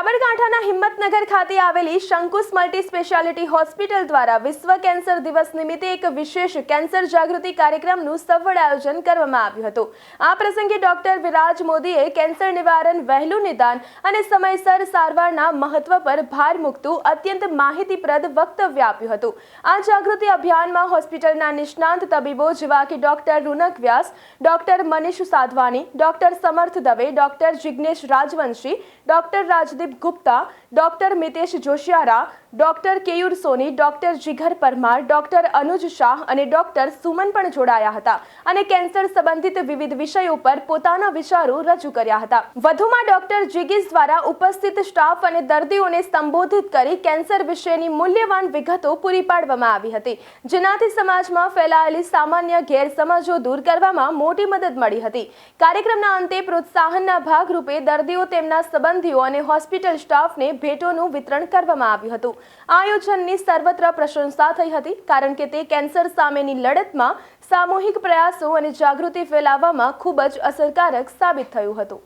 સાબરકાંઠાના હિંમતનગર ખાતે આવેલી શંકુસ મલ્ટી સ્પેશિયાલિટી હોસ્પિટલ દ્વારા વિશ્વ કેન્સર દિવસ નિમિત્તે એક વિશેષ કેન્સર જાગૃતિ કાર્યક્રમનું સફળ આયોજન કરવામાં આવ્યું હતું. આ પ્રસંગે ડોક્ટર વિરાજ મોદીએ કેન્સર નિવારણ, વહેલું નિદાન અને સમયસર સારવારના મહત્વ પર ભાર મૂકતું અત્યંત માહિતીપ્રદ વક્તવ્ય આપ્યું હતું. આ જાગૃતિ અભિયાનમાં હોસ્પિટલના નિષ્ણાંત તબીબો જેવા કે doctor Runak Vyas, doctor Manish Sadhwani, doctor Samarth Dave, doctor Jignesh Rajvanshi, doctor Rajdeep Gupta, doctor Mitesh Joshiyara, doctor Keyur Soni, doctor Jigar Parmar, doctor Anuj Shah અને ડોક્ટર સુમન પણ જોડાયા હતા અને કેન્સર સંબંધિત વિવિધ વિષયો પર પોતાના વિચારો રજૂ કર્યા હતા. વધુમાં ડોક્ટર જીગીસ દ્વારા ઉપસ્થિત સ્ટાફ અને દર્દીઓને સંબોધિત કરી કેન્સર વિશેની મૂલ્યવાન વિગતો પૂરી પાડવામાં આવી હતી. જેનાથી સમાજમાં ફેલાયેલી સામાન્ય ગેરસમજો દૂર કરવામાં મોટી મદદ મળી હતી. કાર્યક્રમના અંતે પ્રોત્સાહનના ભાગરૂપે દર્દીઓ તેમના સંબંધીઓ અને હોસ્પિટલ સ્ટાફને ભેટોનું વિતરણ કરવામાં આવ્યું હતું. આયોજનની સર્વત્ર પ્રશંસા થઈ હતી, કારણ કે તે કેન્સર સામેની લડતમાં સામૂહિક પ્રયાસો અને જાગૃતિ ફેલાવવામાં ખૂબ જ અસરકારક સાબિત થયું હતું.